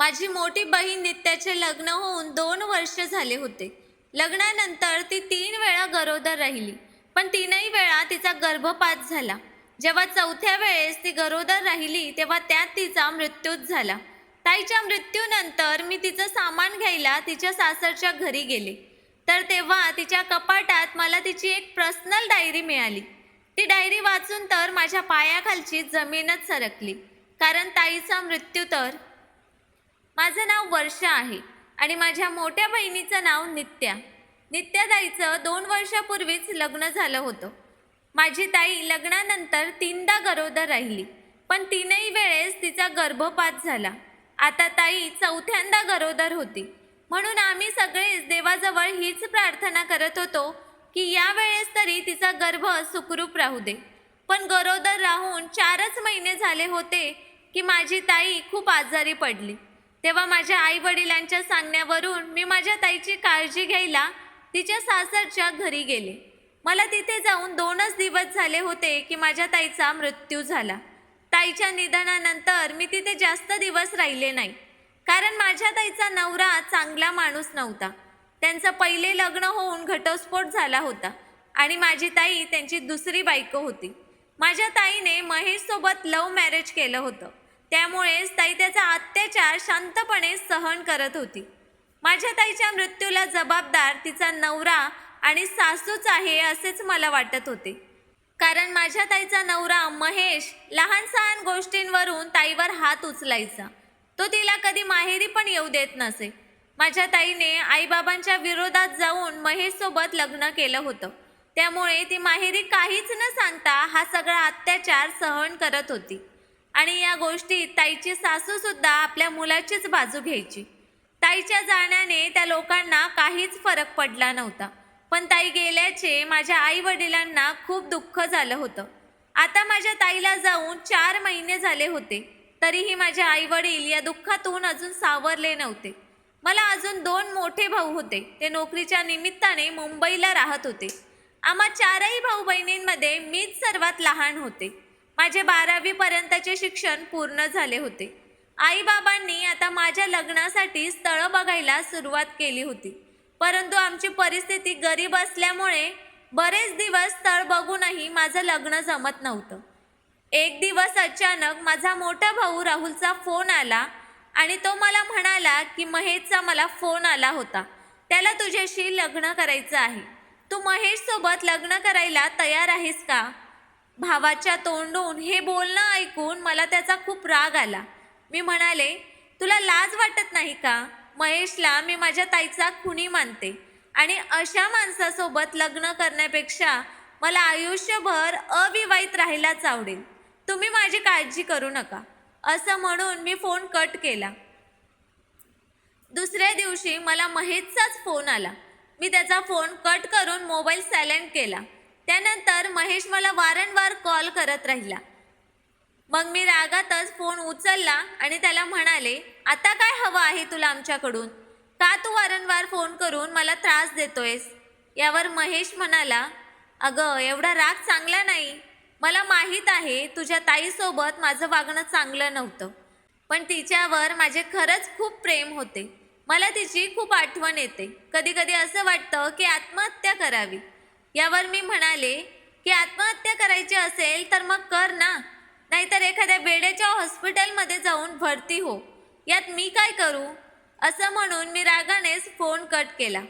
माझी मोठी बहीण नित्याचे लग्न होऊन दोन वर्ष झाले होते. लग्नानंतर ती तीन वेळा गरोदर राहिली पण तीनही वेळा तिचा गर्भपात झाला. जेव्हा चौथ्या वेळेस ती गरोदर राहिली तेव्हा त्यात तिचा मृत्यूच झाला. ताईच्या मृत्यूनंतर मी तिचं सामान घ्यायला तिच्या सासरच्या घरी गेले. तर तेव्हा तिच्या कपाटात मला तिची एक पर्सनल डायरी मिळाली. ती डायरी वाचून तर माझ्या पायाखालची जमीनच सरकली. कारण ताईचा मृत्यू तर माझं नाव वर्षा आहे आणि माझ्या मोठ्या बहिणीचं नाव नित्या. नित्याताईचं दोन वर्षापूर्वीच लग्न झालं होतं. माझी ताई लग्नानंतर तीनदा गरोदर राहिली पण तीनही वेळेस तिचा गर्भपात झाला. आता ताई चौथ्यांदा गरोदर होती. म्हणून आम्ही सगळेच देवाजवळ हीच प्रार्थना करत होतो की यावेळेस तरी तिचा गर्भ सुखरूप राहू दे. पण गरोदर राहून चारच महिने झाले होते की माझी ताई खूप आजारी पडली. तेव्हा माझ्या आई वडिलांच्या सांगण्यावरून मी माझ्या ताईची काळजी घ्यायला तिच्या सासरच्या घरी गेले. मला तिथे जाऊन दोनच दिवस झाले होते की माझ्या ताईचा मृत्यू झाला. ताईच्या निधनानंतर मी तिथे जास्त दिवस राहिले नाही. कारण माझ्या ताईचा नवरा चांगला माणूस नव्हता. त्यांचं पहिले लग्न होऊन घटस्फोट झाला होता आणि माझी ताई त्यांची दुसरी बायको होती. माझ्या ताईने महेशसोबत लव्ह मॅरेज केलं होतं. त्यामुळेच ताई त्याचा अत्याचार शांतपणे सहन करत होती. माझ्या ताईच्या मृत्यूला जबाबदार तिचा नवरा आणि सासूच आहे असेच मला वाटत होते. कारण माझ्या ताईचा नवरा महेश लहान सहान गोष्टींवरून ताईवर हात उचलायचा. तो तिला कधी माहेरी पण येऊ देत नसे. माझ्या ताईने आईबाबांच्या विरोधात जाऊन महेशसोबत लग्न केलं होतं. त्यामुळे ती माहेरी काहीच न सांगता हा सगळा अत्याचार सहन करत होती. आणि या गोष्टीत ताईची सासू सुद्धा आपल्या मुलाचीच बाजू घ्यायची. ताईच्या जाण्याने त्या लोकांना काहीच फरक पडला नव्हता. पण ताई गेल्याचे माझ्या आई वडिलांना खूप दुःख झालं होतं. आता माझ्या ताईला जाऊन चार महिने झाले होते. तरीही माझे आई वडील या दुःखातून अजून सावरले नव्हते. मला अजून दोन मोठे भाऊ होते. ते नोकरीच्या निमित्ताने मुंबईला राहत होते. आम्हा चारही भाऊ बहिणींमध्ये मीच सर्वात लहान होते. माझे बारावी पर्यंतचे शिक्षण पूर्ण झाले होते. आईबाबांनी आता माझ्या लग्नासाठी स्थळं बघायला सुरुवात केली होती. परंतु आमची परिस्थिती गरीब असल्यामुळे बरेच दिवस स्थळ बघूनही माझं लग्न जमत नव्हतं. एक दिवस अचानक माझा मोठा भाऊ राहुलचा फोन आला आणि तो मला म्हणाला की महेशचा मला फोन आला होता. त्याला तुझ्याशी लग्न करायचं आहे. तू महेशसोबत लग्न करायला तयार आहेस का? भावाच्या तोंडून हे बोलणं ऐकून मला त्याचा खूप राग आला. मी म्हणाले तुला लाज वाटत नाही का? महेशला मी माझ्या ताईचा खुनी मानते आणि अशा माणसासोबत लग्न करण्यापेक्षा मला आयुष्यभर अविवाहित राहायलाच आवडेल. तुम्ही माझी काळजी करू नका. असं म्हणून मी फोन कट केला. दुसऱ्या दिवशी मला महेशचाच फोन आला. मी त्याचा फोन कट करून मोबाईल सायलेंट केला. त्यानंतर महेश मला वारंवार कॉल करत राहिला. मग मी रागातच फोन उचलला आणि त्याला म्हणाले आता काय हवं आहे तुला आमच्याकडून? का तू वारंवार फोन करून मला त्रास देतोयस? यावर महेश म्हणाला अगं एवढा राग चांगला नाही. मला माहीत आहे तुझ्या ताईसोबत माझं वागणं चांगलं नव्हतं पण तिच्यावर माझे खरंच खूप प्रेम होते. मला तिची खूप आठवण येते. कधी कधी असं वाटतं की आत्महत्या करावी. यावर मी म्हणाले की आत्महत्या करायची असेल तर मग कर ना. नाहीतर एखाद्या बेड्याच्या हॉस्पिटलमध्ये जाऊन भरती हो. यात मी काय करू? असं म्हणून मी रागानेच फोन कट केला.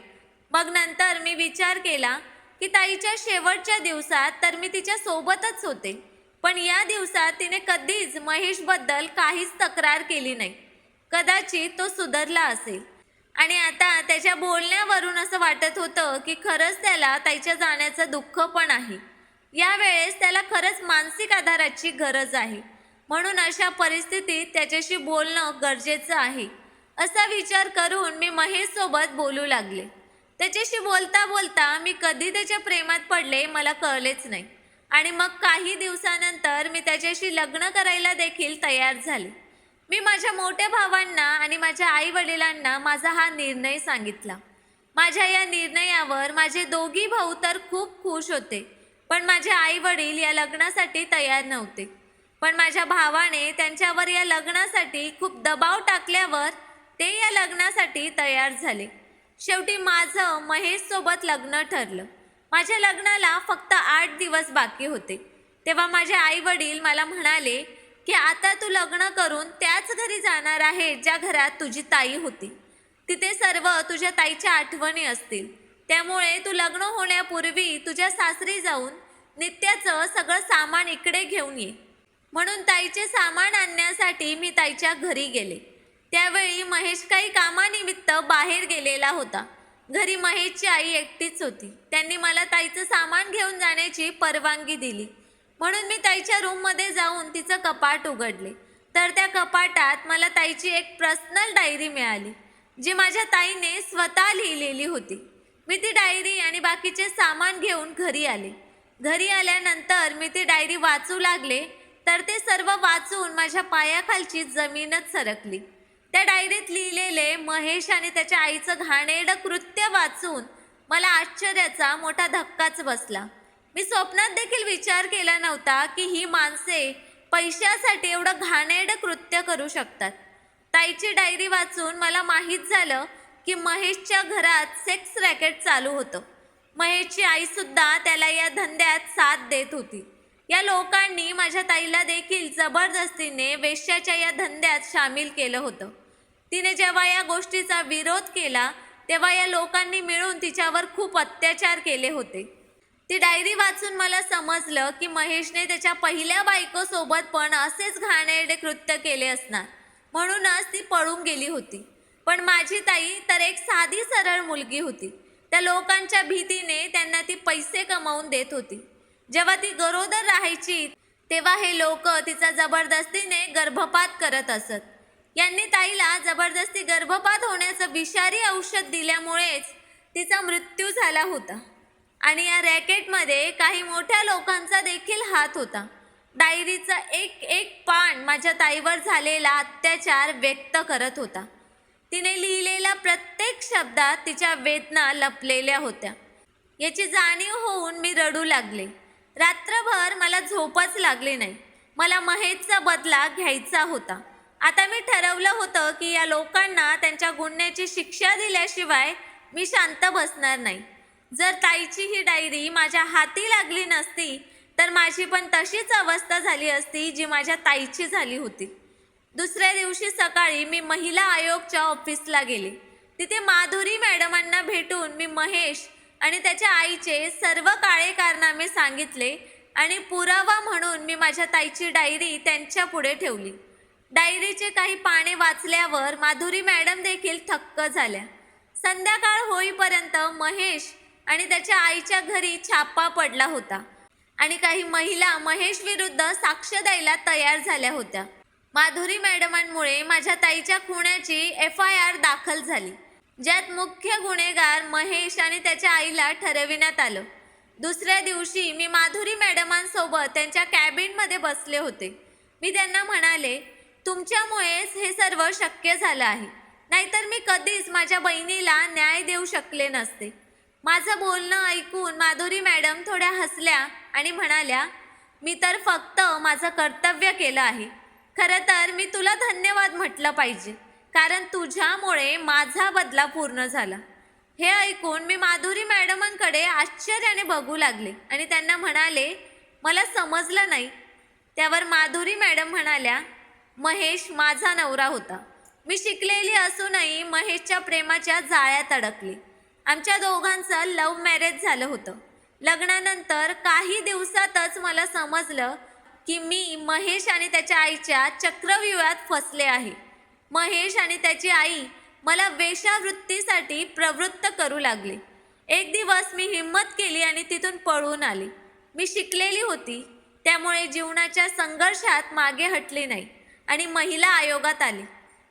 मग नंतर मी विचार केला की ताईच्या शेवटच्या दिवसात तर मी तिच्या सोबतच होते. पण या दिवसात तिने कधीच महेशबद्दल काहीच तक्रार केली नाही. कदाचित तो सुधारला असेल. आणि आता त्याच्या बोलण्यावरून असं वाटत होतं की खरंच त्याला त्याच्या जाण्याचं दुःख पण आहे. यावेळेस त्याला खरंच मानसिक आधाराची गरज आहे. म्हणून अशा परिस्थितीत त्याच्याशी बोलणं गरजेचं आहे. असा विचार करून मी महेशसोबत बोलू लागले. त्याच्याशी बोलता बोलता मी कधी त्याच्या प्रेमात पडले मला कळलेच नाही. आणि मग काही दिवसानंतर मी त्याच्याशी लग्न करायला देखील तयार झाले. मी माझ्या मोठ्या भावांना आणि माझ्या आई वडिलांना माझा हा निर्णय सांगितला. माझ्या या निर्णयावर माझे दोघी भाऊ तर खूप खुश होते पण माझे आई वडील या लग्नासाठी तयार नव्हते. पण माझ्या भावाने त्यांच्यावर या लग्नासाठी खूप दबाव टाकल्यावर ते या लग्नासाठी तयार झाले. शेवटी माझं महेशसोबत लग्न ठरलं. माझ्या लग्नाला फक्त आठ दिवस बाकी होते. तेव्हा माझे आई वडील मला म्हणाले की आता तू लग्न करून त्याच घरी जाणार आहे ज्या घरात तुझी ताई होती. तिथे सर्व तुझ्या ताईच्या आठवणी असतील. त्यामुळे तू लग्न होण्यापूर्वी तुझ्या सासरी जाऊन नित्याचं सगळं सामान इकडे घेऊन ये. म्हणून ताईचे सामान आणण्यासाठी मी ताईच्या घरी गेले. त्यावेळी महेश काही कामानिमित्त बाहेर गेलेला होता. घरी महेशची आई एकटीच होती. त्यांनी मला ताईचं सामान घेऊन जाण्याची परवानगी दिली. म्हणून मी ताईच्या रूममध्ये जाऊन तिचं कपाट उघडले. तर त्या कपाटात मला ताईची एक पर्सनल डायरी मिळाली जी माझ्या ताईने स्वतः लिहिलेली होती. मी ती डायरी आणि बाकीचे सामान घेऊन घरी आले. घरी आल्यानंतर मी ती डायरी वाचू लागले तर ते सर्व वाचून माझ्या पायाखालची जमीनच सरकली. त्या डायरीत लिहिलेले महेश आणि त्याच्या आईचं घाणेरडं कृत्य वाचून मला आश्चर्याचा मोठा धक्काच बसला. मी स्वप्नात देखील विचार केला नव्हता की ही माणसे पैशासाठी एवढं घाणेरडं कृत्य करू शकतात. ताईची डायरी वाचून मला माहीत झालं की महेशच्या घरात सेक्स रॅकेट चालू होतं. महेशची आईसुद्धा त्याला या धंद्यात साथ देत होती. या लोकांनी माझ्या ताईला देखील जबरदस्तीने वेश्याच्या या धंद्यात सामील केलं होतं. तिने जेव्हा या गोष्टीचा विरोध केला तेव्हा या लोकांनी मिळून तिच्यावर खूप अत्याचार केले होते. ती डायरी वाचून मला समजलं की महेशने त्याच्या पहिल्या बायकोसोबत पण असेच घाणेरडे कृत्य केले असणार. म्हणूनच ती पळून गेली होती. पण माझी ताई तर एक साधी सरळ मुलगी होती. त्या लोकांच्या भीतीने त्यांना ती पैसे कमावून देत होती. जेव्हा ती गरोदर राहायची तेव्हा हे लोक तिचा जबरदस्तीने गर्भपात करत असत. यांनी ताईला जबरदस्ती गर्भपात होण्याचं विषारी औषध दिल्यामुळेच तिचा मृत्यू झाला होता. आणि या रॅकेटमध्ये काही मोठ्या लोकांचा देखील हात होता. डायरीचा एक एक पान माझ्या ताईवर झालेला अत्याचार व्यक्त करत होता. तिने लिहिलेल्या प्रत्येक शब्दात तिच्या वेदना लपलेल्या होत्या. याची जाणीव होऊन मी रडू लागले. रात्रभर मला झोपच लागली नाही. मला महेशचा बदला घ्यायचा होता. आता मी ठरवलं होतं की या लोकांना त्यांच्या गुन्ह्याची शिक्षा दिल्याशिवाय मी शांत बसणार नाही. जर ताईची ही डायरी माझ्या हाती लागली नसती तर माझी पण तशीच अवस्था झाली असती जी माझ्या ताईची झाली होती. दुसऱ्या दिवशी सकाळी मी महिला आयोगच्या ऑफिसला गेले. तिथे माधुरी मॅडमांना भेटून मी महेश आणि त्याच्या आईचे सर्व काळे कारनामे सांगितले आणि पुरावा म्हणून मी माझ्या ताईची डायरी त्यांच्या पुढे ठेवली. डायरीचे काही पाने वाचल्यावर माधुरी मॅडम देखील थक्क झाल्या. संध्याकाळ होईपर्यंत महेश आणि त्याच्या आईच्या घरी छापा पडला होता. आणि काही महिला महेश विरुद्ध साक्ष द्यायला तयार झाल्या होत्या. माधुरी मॅडमांमुळे माझ्या ताईच्या खुण्याची एफ आय आर दाखल झाली ज्यात मुख्य गुन्हेगार महेश आणि त्याच्या आईला ठरविण्यात आलं. दुसऱ्या दिवशी मी माधुरी मॅडमांसोबत त्यांच्या कॅबिनमध्ये बसले होते. मी त्यांना म्हणाले तुमच्यामुळेच हे सर्व शक्य झालं आहे. नाहीतर मी कधीच माझ्या बहिणीला न्याय देऊ शकले नसते. माझं बोलणं ऐकून माधुरी मॅडम थोड्या हसल्या आणि म्हणाल्या मी तर फक्त माझं कर्तव्य केलं आहे. खरं तर मी तुला धन्यवाद म्हटलं पाहिजे कारण तुझ्यामुळे माझा बदला पूर्ण झाला. हे ऐकून मी माधुरी मॅडमांकडे आश्चर्याने बघू लागले आणि त्यांना म्हणाले मला समजलं नाही. त्यावर माधुरी मॅडम म्हणाल्या महेश माझा नवरा होता. मी शिकलेली असूनही महेशच्या प्रेमाच्या जाळ्यात अडकले. आमच्या दोघांचं लव्ह मॅरेज झालं होतं. लग्नानंतर काही दिवसातच मला समजलं की मी महेश आणि त्याच्या आईच्या चक्रव्यूहात फसले आहे. महेश आणि त्याची आई मला वेशावृत्तीसाठी प्रवृत्त करू लागले. एक दिवस मी हिंमत केली आणि तिथून पळून आले. मी शिकलेली होती त्यामुळे जीवनाच्या संघर्षात मागे हटले नाही आणि महिला आयोगात आली.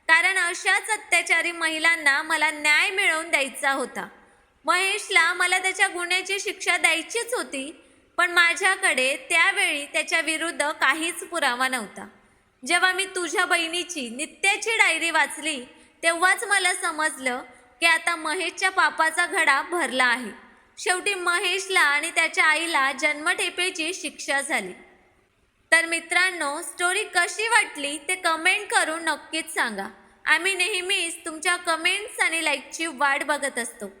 कारण अशाच अत्याचारी महिलांना मला न्याय मिळवून द्यायचा होता. महेशला मला त्याच्या गुन्ह्याची शिक्षा द्यायचीच होती पण माझ्याकडे त्यावेळी त्याच्या विरुद्ध काहीच पुरावा नव्हता. जेव्हा मी तुझ्या बहिणीची नित्याची डायरी वाचली तेव्हाच मला समजलं की आता महेशच्या पापाचा घडा भरला आहे. शेवटी महेशला आणि त्याच्या आईला जन्मठेपेची शिक्षा झाली. तर मित्रांनो स्टोरी कशी वाटली ते कमेंट करून नक्कीच सांगा. आम्ही नेहमीच तुमच्या कमेंट्स आणि लाईकची वाट बघत असतो.